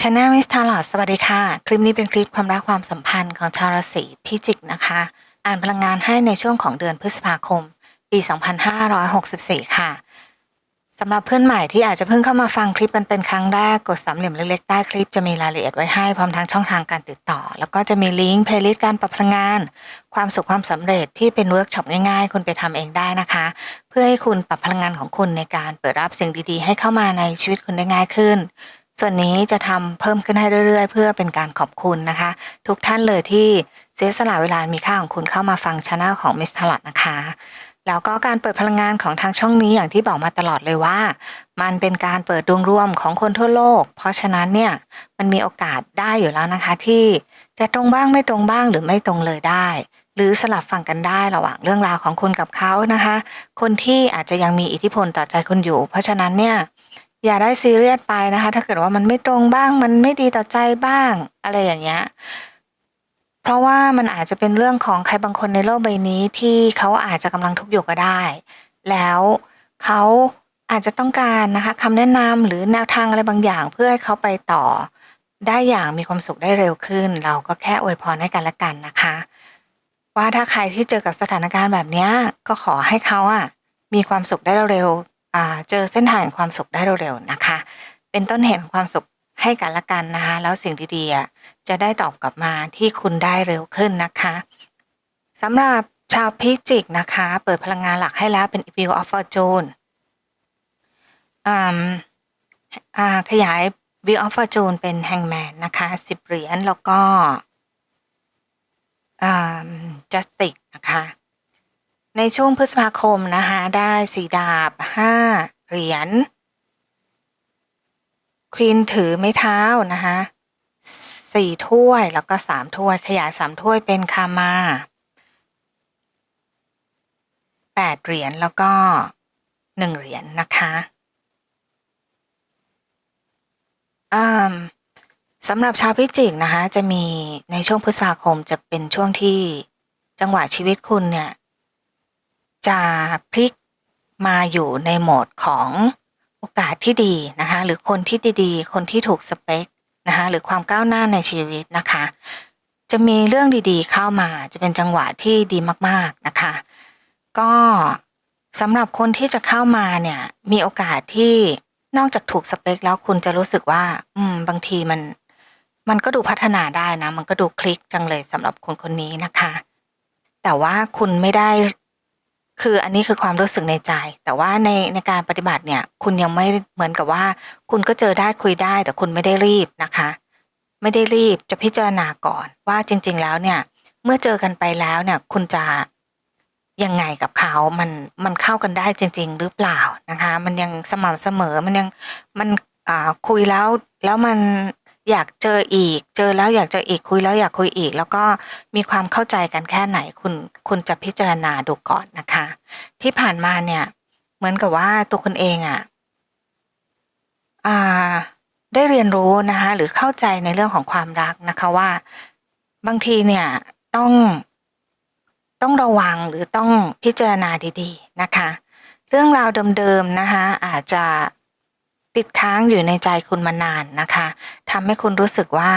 ชาแนลมิสทาร์ลอดสวัสดีค่ะ คลิปนี้เป็นคลิปความรักความสัมพันธ์ของชาวราศีพิจิกนะคะ อ่านพลังงานให้ในช่วงของเดือนพฤษภาคม ปี 2564 ค่ะสำหรับเพื่อนใหม่ที่อาจจะเพิ่งเข้ามาฟังคลิปกันเป็นครั้งแรกกดสามเหลี่ยมเล็กๆใต้คลิปจะมีรายละเอียดไว้ให้พร้อมทั้งช่องทางการติดต่อ แล้วก็จะมีลิงก์เพลย์ลิสต์การปรับพลังงาน ความสุขความสำเร็จที่เป็นเวิร์กช็อปง่ายๆ คุณไปทำเองได้นะคะ เพื่อให้คุณปรับพลังงานของคุณในการเปิดรับสิ่งดีๆ ให้เข้ามาในชีวิตคุณได้ง่ายขึ้น ส่วนนี้จะทำเพิ่มขึ้นให้เรื่อยๆ เพื่อเป็นการขอบคุณนะคะ ทุกท่านเลยที่เสียสละเวลามีค่าของคุณเข้ามาฟังช anel ของ Miss t a l o t นะคะ แล้วก็การเปิดพลังงานของทางช่องนี้อย่างที่บอกมาตลอดเลยว่า มันเป็นการเปิดดวงร่วมของคนทั่วโลก เพราะฉะนั้นเนี่ยมันมีโอกาสได้อยู่แล้วนะคะที่จะตรงบ้างไม่ตรงบ้างหรือไม่ตรงเลยได้ หรือสลับฟังกันได้ระหว่างเรื่องราวของคุณกับเขานะคะ คนที่อาจจะยังมีอิทธิพลต่อใจคุณอยู่ เพราะฉะนั้นเนี่ย อย่าได้ซีเรียสไปนะคะ ถ้าเกิดว่ามันไม่ตรงบ้าง มันไม่ดีต่อใจบ้าง อะไรอย่างเงี้ยเพราะว่ามันอาจจะเป็นเรื่องของใครบางคนในโลกใบนี้ที่เขาอาจจะกำลังทุกข์อยู่ก็ได้ แล้วเขาอาจจะต้องการนะคะคำแนะนำหรือแนวทางอะไรบางอย่าง เพื่อให้เขาไปต่อ ได้อย่างมีความสุขได้เร็วขึ้น เราก็แค่อวยพรให้กันและกันนะคะ ว่าถ้าใครที่เจอกับสถานการณ์แบบนี้ก็ขอให้เขาอะมีความสุขได้เร็ว เจอเส้นทางแห่งความสุขได้เร็วๆนะคะ เป็นต้นเหตุของความสุขให้กันละกันนะคะแล้วสิ่งดีๆจะได้ตอบกลับมาที่คุณได้เร็วขึ้นนะคะสำหรับชาวพิจิกนะคะ เปิดพลังงานหลักให้แล้วเป็น View of Fortune อ่าอ่าขยาย View of Fortune เป็น Hangman นะคะสิบเหรียญแล้วก็อ่า Justice นะคะ ในช่วงพฤษภาคมนะคะได้สีดาบห้าเหรียญควีนถือไม้เท้านะคะสี่ถ้วยแล้วก็สามถ้วยขยายสามถ้วยเป็นคามาแปดเหรียญแล้วก็หนึ่งเหรียญนะคะสำหรับชาวพิจิกนะคะ จะมีในช่วงพฤษภาคมจะเป็นช่วงที่จังหวะชีวิตคุณเนี่ย จะพลิกมาอยู่ในโหมดของโอกาสที่ดีนะคะ หรือคนที่ดีๆ คนที่ถูกสเปคนะคะหรือความก้าวหน้าในชีวิตนะคะ จะมีเรื่องดีๆเข้ามาจะเป็นจังหวะที่ดีมากๆนะคะ ก็สำหรับคนที่จะเข้ามาเนี่ยมีโอกาสที่นอกจากถูกสเปคแล้วคุณจะรู้สึกว่า อืม บางทีมัน มันก็ดูพัฒนาได้นะ มันก็ดูคลิกจังเลยสำหรับคนคนนี้นะคะ แต่ว่าคุณไม่ได้ คืออันนี้คือความรู้สึกในใจ แต่ว่าในในการปฏิบัติเนี่ย คุณยังไม่เหมือนกับว่า คุณก็เจอได้คุยได้ แต่คุณไม่ได้รีบนะคะ ไม่ได้รีบจะพิจารณาก่อน ว่าจริง ๆ แล้วเนี่ย เมื่อเจอกันไปแล้วเนี่ย คุณจะยังไงกับเขา มันมันเข้ากันได้จริง ๆ หรือเปล่านะคะ มันยังสม่ำเสมอมันยังมันอ่าคุยแล้วแล้วมัน อยากเจออีก เจอแล้วอยากเจออีกคุยแล้วอยากคุยอีก แล้วก็มีความเข้าใจกันแค่ไหนคุณคุณจะพิจารณาดูก่อนนะคะ ที่ผ่านมาเนี่ย เหมือนกับว่าตัวคุณเองอะ่ะอ่าได้เรียนรู้นะคะหรือเข้าใจในเรื่องของความรักนะคะว่า บางทีเนี่ยต้องต้องระวังหรือต้องพิจารณาดี ๆ นะคะ เรื่องราวเดิมๆนะคะอาจจะ ติดค้างอยู่ในใจคุณมานานนะคะทำให้คุณรู้สึกว่า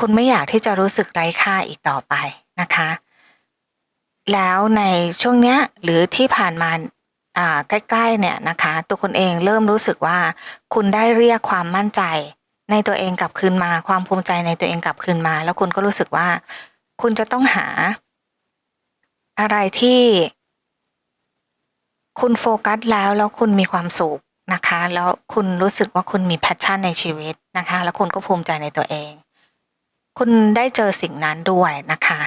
คุณไม่อยากที่จะรู้สึกไร้ค่าอีกต่อไปนะคะ แล้วในช่วงเนี้ยหรือที่ผ่านมาใกล้ๆเนี่ยนะคะ ตัวคุณเองเริ่มรู้สึกว่า คุณได้เรียกความมั่นใจ ในตัวเองกลับคืนมา ความภูมิใจในตัวเองกลับคืนมา แล้วคุณก็รู้สึกว่า คุณจะต้องหา อะไรที่ คุณโฟกัสแล้วแล้วคุณมีความสุข นะคะ แล้วคุณรู้สึกว่าคุณมีแพชชั่นในชีวิตนะคะ แล้วคุณก็ภูมิใจในตัวเอง คุณได้เจอสิ่งนั้นด้วยนะคะ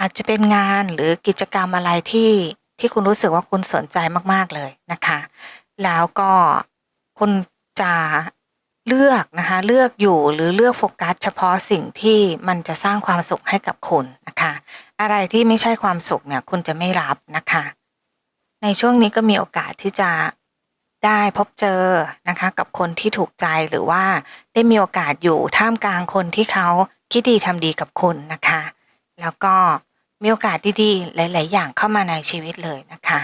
อาจจะเป็นงานหรือกิจกรรมอะไรที่ที่คุณรู้สึกว่าคุณสนใจมากๆเลยนะคะ แล้วก็คุณจะเลือกนะคะ เลือกอยู่หรือเลือกโฟกัส เฉพาะสิ่งที่มันจะสร้างความสุขให้กับคุณนะคะ อะไรที่ไม่ใช่ความสุขเนี่ยคุณจะไม่รับนะคะ ในช่วงนี้ก็มีโอกาสที่จะ ได้พบเจอนะคะกับคนที่ถูกใจหรือว่าได้มีโอกาสอยู่ท่ามกลางคนที่เขาคิดดีทำดีกับคุณนะคะ แล้วก็มีโอกาสดีๆ หลาย ๆ อย่างเข้ามาในชีวิตเลยนะคะ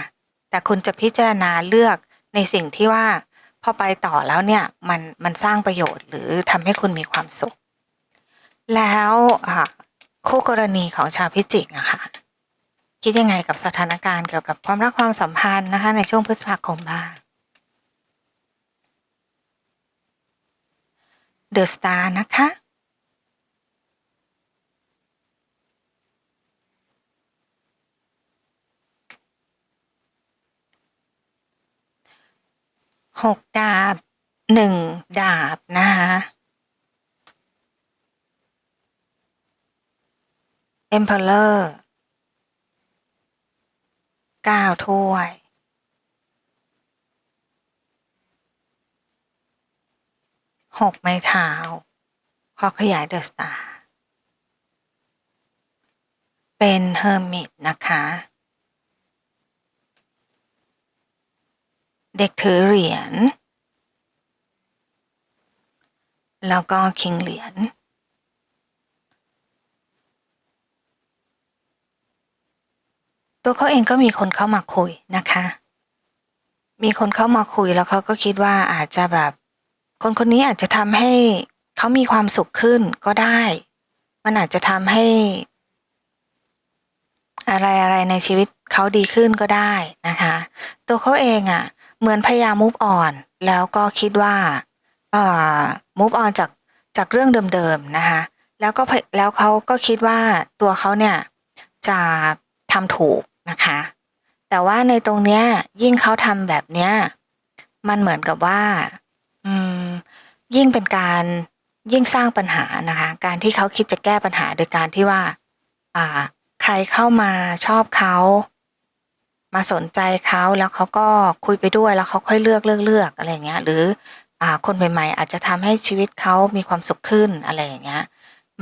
แต่คุณจะพิจารณาเลือกในสิ่งที่ว่าพอไปต่อแล้วเนี่ยมันมันสร้างประโยชน์หรือทำให้คุณมีความสุข แล้วคู่กรณีของชาวพิจิกนะคะคิดยังไงกับสถานการณ์เกี่ยวกับความรักความสัมพันธ์นะคะในช่วงพฤษภาคมบ้าง เดอะสตาร์นะคะ หกดาบหนึ่งดาบ นะคะ Emperor เก้าถ้วย หกไม้เท้าขอขยายเดอะสตาร์เป็นเฮอร์มิตนะคะ เด็กถือเหรียญ แล้วก็คิงเหรียญตัวเขาเองก็มีคนเข้ามาคุยนะคะ มีคนเข้ามาคุยแล้วเขาก็คิดว่าอาจจะแบบ คนคนนี้อาจจะทำให้เขามีความสุขขึ้นก็ได้ มันอาจจะทำให้ อะไรอะไรในชีวิตเขาดีขึ้นก็ได้นะคะ ตัวเขาเองอะ่ะ เหมือนพยายาม move on แล้วก็คิดว่าเอ่อ move on จากจากเรื่องเดิมๆนะคะ แล้วก็แล้วเขาก็คิดว่าตัวเขาเนี่ยจะทำถูกนะคะ แต่ว่าในตรงเนี้ยยิ่งเขาทำแบบเนี้ยมันเหมือนกับว่า ยิ่งเป็นการยิ่งสร้างปัญหานะคะ การที่เขาคิดจะแก้ปัญหาโดยการที่ว่า อ่า ใครเข้ามาชอบเขามาสนใจเขาแล้วเขาก็คุยไปด้วยแล้วเขาค่อยเลือกเลือกเลือกอะไรเงี้ย หรืออ่าคนใหม่ๆ อาจจะทำให้ชีวิตเขามีความสุขขึ้นอะไรอย่างเงี้ย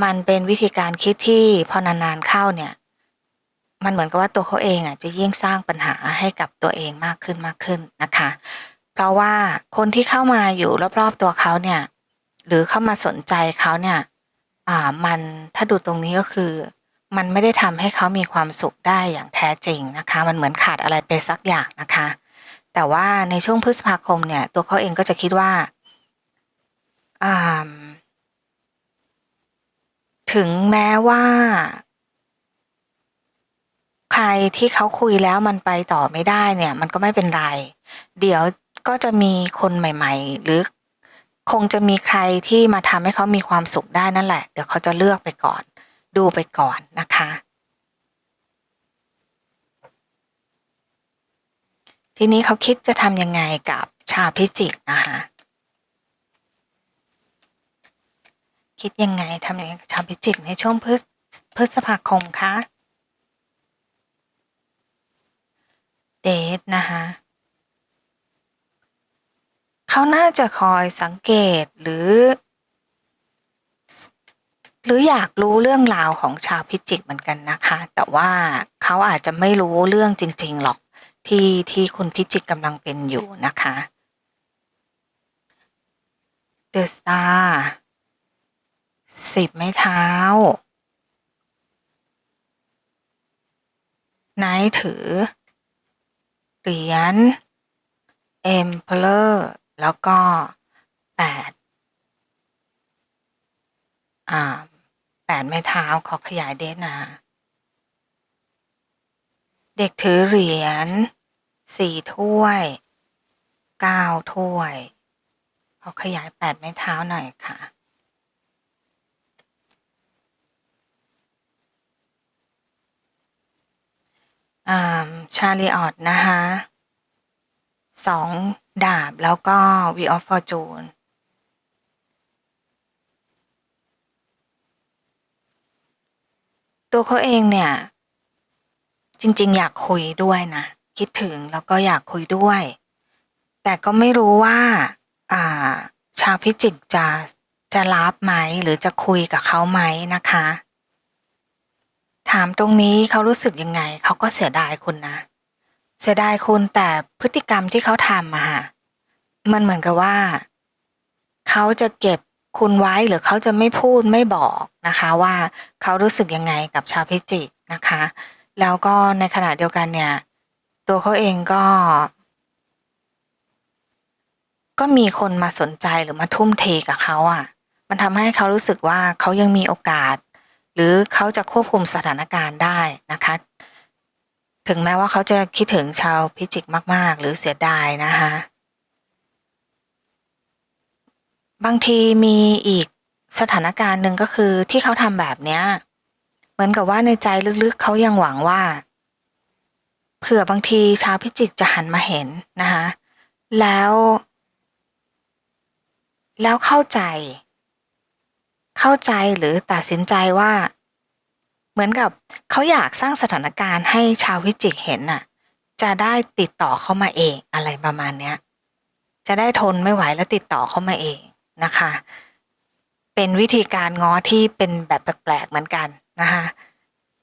มันเป็นวิธีการคิดที่พอนานๆเข้าเนี่ย มันเหมือนกับว่าตัวเขาเองอะจะยิ่งสร้างปัญหาให้กับตัวเองมากขึ้นมากขึ้นนะคะ เพราะว่าคนที่เข้ามาอยู่รอบๆตัวเขาเนี่ย หรือเข้ามาสนใจเขาเนี่ย อ่ามันถ้าดูตรงนี้ก็คือ มันไม่ได้ทำให้เขามีความสุขได้อย่างแท้จริงนะคะ มันเหมือนขาดอะไรไปสักอย่างนะคะ แต่ว่าในช่วงพฤษภาคมเนี่ย ตัวเขาเองก็จะคิดว่าอ่าถึงแม้ว่า ใครที่เขาคุยแล้วมันไปต่อไม่ได้เนี่ย มันก็ไม่เป็นไร เดี๋ยว ก็จะมีคนใหม่ ๆ หรือคงจะมีใครที่มาทำให้เขามีความสุขได้นั่นแหละ เดี๋ยวเขาจะเลือกไปก่อน ดูไปก่อนนะคะ ทีนี้เขาคิดจะทำยังไงกับชาวพิจิกนะคะคิดยังไงทำยังไงกับชาวพิจิกในช่วงพฤษพฤษภาคมคะเดทนะคะ เขาน่าจะคอยสังเกตหรือ หรืออยากรู้เรื่องราวของชาวพิจิกเหมือนกันนะคะ แต่ว่าเขาอาจจะไม่รู้เรื่องจริง ๆ หรอกที่ที่คุณพิจิกกำลังเป็นอยู่นะคะ The Star สิบไม้เท้า ไนท์ถือ เหรียญ Emperor แล้วก็แปดอ่าแปดไม้เท้าขอขยายเดทนะเด็กถือเหรียญสี่ถ้วยเก้าถ้วยขอขยายแปดไม้เท้าหน่อยค่ะชาลีออตนะคะสอง ดาบแล้วก็ V of Fortune ตัวเขาเองเนี่ย จริง ๆ อยากคุยด้วยนะ คิดถึงแล้วก็อยากคุยด้วย แต่ก็ไม่รู้ว่า อ่า ชาวพิจิกจะจะรับไหมหรือจะคุยกับเขาไหมนะคะ ถามตรงนี้เขารู้สึกยังไง เขาก็เสียดายคุณนะ เสียดายคุณแต่พฤติกรรมที่เขาทำอะค่ะมันเหมือนกับว่า เขาจะเก็บคุณไว้หรือเขาจะไม่พูดไม่บอกนะคะว่าเขารู้สึกยังไงกับชาวพิจิกนะคะ แล้วก็ในขณะเดียวกันเนี่ย ตัวเขาเองก็ ก็มีคนมาสนใจหรือมาทุ่มเทกับเขาอะ มันทำให้เขารู้สึกว่าเขายังมีโอกาส หรือเขาจะควบคุมสถานการณ์ได้นะคะ ถึงแม้ว่าเขาจะคิดถึงชาวพิจิกมาก ๆ หรือเสียดายนะคะบางทีมีอีกสถานการณ์หนึ่งก็คือที่เขาทำแบบเนี้ย เหมือนกับว่าในใจลึกๆเขายังหวังว่าเผื่อบางทีชาวพิจิกจะหันมาเห็นนะคะแล้ว แล้วเข้าใจ เข้าใจหรือตัดสินใจว่า เหมือนกับเขาอยากสร้างสถานการณ์ให้ชาวพิจิกเห็นน่ะ จะได้ติดต่อเข้ามาเองอะไรประมาณเนี้ย จะได้ทนไม่ไหวแล้วติดต่อเข้ามาเองนะคะ เป็นวิธีการง้อที่เป็นแบบแปลกๆเหมือนกันนะคะ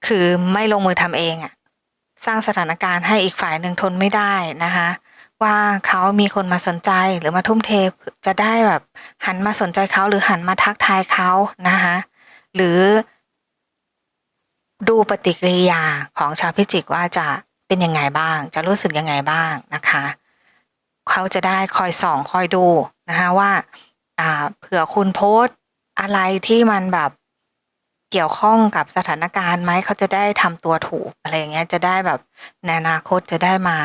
คือไม่ลงมือทำเองอะสร้างสถานการณ์ให้อีกฝ่ายหนึ่งทนไม่ได้นะคะว่าเขามีคนมาสนใจหรือมาทุ่มเทจะได้แบบหันมาสนใจเขาหรือหันมาทักทายเขานะคะหรือ ดูปฏิกิริยาของชาวพิจิกว่าจะเป็นยังไงบ้าง จะรู้สึกยังไงบ้างนะคะ เขาจะได้คอยส่องคอยดูนะคะว่าอ่าเผื่อคุณโพสอะไรที่มันแบบเกี่ยวข้องกับสถานการณ์ไหมเขาจะได้ทำตัวถูกอะไรอย่างเงี้ยจะได้แบบในอนาคตจะได้มา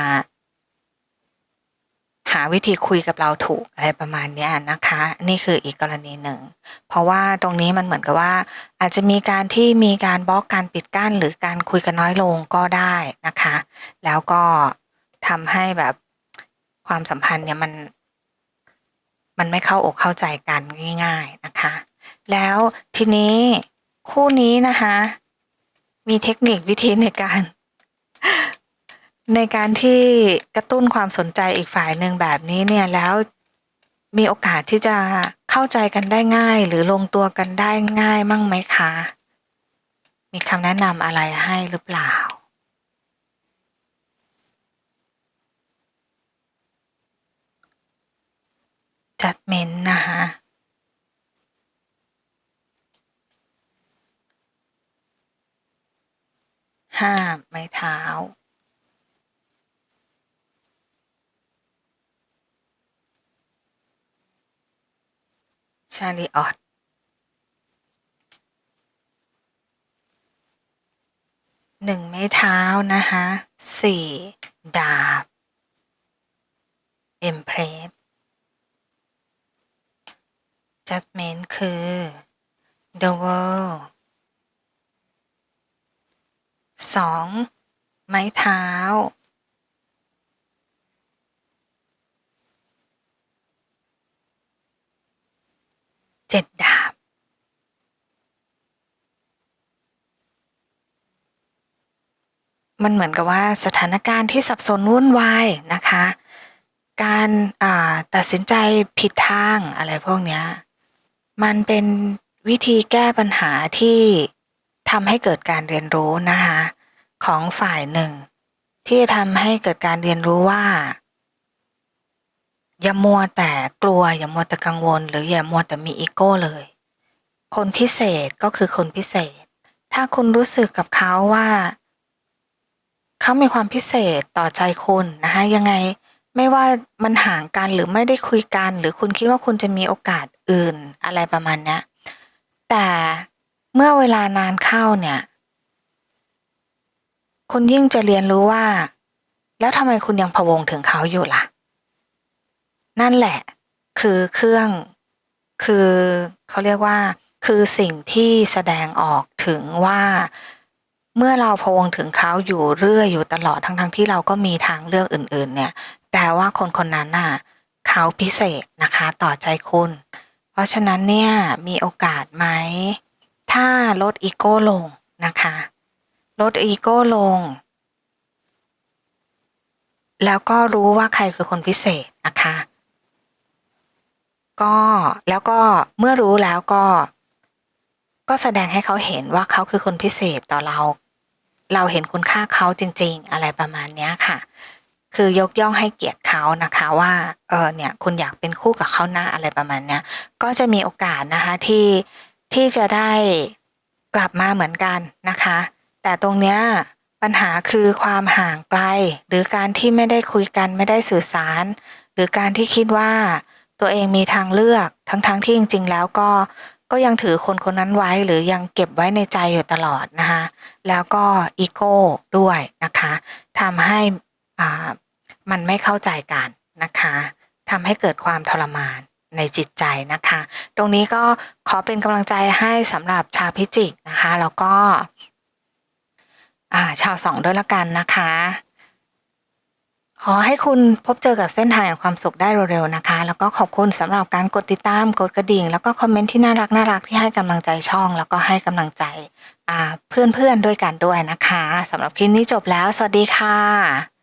หาวิธีคุยกับเราถูกอะไรประมาณนี้นะคะ นี่คืออีกกรณีหนึ่ง เพราะว่าตรงนี้มันเหมือนกับว่า อาจจะมีการที่มีการบล็อกการปิดกั้น หรือการคุยกันน้อยลงก็ได้นะคะ แล้วก็ทำให้แบบความสัมพันธ์เนี่ยมันมันไม่เข้าอกเข้าใจกันง่าย ๆนะคะ แล้วทีนี้คู่นี้นะคะ มีเทคนิควิธีในการ ในการที่กระตุ้นความสนใจอีกฝ่ายหนึ่งแบบนี้เนี่ยแล้วมีโอกาสที่จะเข้าใจกันได้ง่าย หรือลงตัวกันได้ง่ายมั่งไหมคะ มีคำแนะนำอะไรให้หรือเปล่า จัดเมนนะคะห้าไม้เท้า ชาลีออตหนึ่งไม้เท้านะคะสี่ดาบเอ็มเพรส judgment คือ the world สองไม้เท้า เจ็ดดาบ มันเหมือนกับว่าสถานการณ์ที่สับสนวุ่นวายนะคะ การตัดสินใจผิดทางอะไรพวกนี้มันเป็นวิธีแก้ปัญหาที่ทำให้เกิดการเรียนรู้นะคะ ของฝ่ายหนึ่ง ที่ทำให้เกิดการเรียนรู้ว่า อย่ามัวแต่กลัว อย่ามัวแต่กังวล หรืออย่ามัวแต่มีอีโก้เลย คนพิเศษก็คือคนพิเศษ ถ้าคุณรู้สึกกับเขาว่า เขามีความพิเศษต่อใจคุณนะคะยังไงไม่ว่ามันห่างกันหรือไม่ได้คุยกัน หรือคุณคิดว่าคุณจะมีโอกาสอื่นอะไรประมาณนี้แต่เมื่อเวลานานเข้าเนี่ย คุณยิ่งจะเรียนรู้ว่า แล้วทำไมคุณยังพะวงถึงเขาอยู่ล่ะ นั่นแหละ คือเครื่อง คือเขาเรียกว่า คือสิ่งที่แสดงออกถึงว่า เมื่อเราพวงถึงเขาอยู่เรื่อยอยู่ตลอดทั้งๆทที่เราก็มีทางเลือกอื่น ๆ เนี่ย แปลว่าคนคนนั้นน่ะเขาพิเศษนะคะต่อใจคุณ เพราะฉะนั้นเนี่ยมีโอกาสไหม ถ้าลดอีโก้ลงนะคะ ลดอีโก้ลง แล้วก็รู้ว่าใครคือคนพิเศษนะคะ ก็แล้วก็เมื่อรู้แล้วก็ ก็แสดงให้เขาเห็นว่าเขาคือคนพิเศษต่อเรา เราเห็นคุณค่าเขาจริง ๆ อะไรประมาณนี้ค่ะ คือยกย่องให้เกียรติเขานะคะว่าเออเนี่ยคุณอยากเป็นคู่กับเขานะอะไรประมาณเนี้ยก็จะมีโอกาสนะคะที่ที่จะได้กลับมาเหมือนกันนะคะ แต่ตรงเนี้ยปัญหาคือความห่างไกล หรือการที่ไม่ได้คุยกันไม่ได้สื่อสาร หรือการที่คิดว่า ตัวเองมีทางเลือกทั้งๆทที่จริง ๆ แล้วก็ก็ยังถือคนคนนั้นไว้หรือยังเก็บไว้ในใจอยู่ตลอดนะคะแล้วก็อีโก้ด้วยนะคะทำให้อ่ามันไม่เข้าใจกันนะคะทำให้เกิดความทรมานในจิตใจนะคะ ตรงนี้ก็ขอเป็นกำลังใจให้สำหรับชาวพิจิกนะคะ แล้วก็อ่าชาวสองด้วยละกันนะคะ ขอให้คุณพบเจอกับเส้นทางแห่งความสุขได้เร็วๆนะคะ แล้วก็ขอบคุณสำหรับการกดติดตาม กดกระดิ่ง แล้วก็คอมเมนต์ที่น่ารักน่ารักที่ให้กำลังใจช่อง แล้วก็ให้กำลังใจเพื่อนๆด้วยกันด้วยนะคะสำหรับคลิปนี้จบแล้ว สวัสดีค่ะ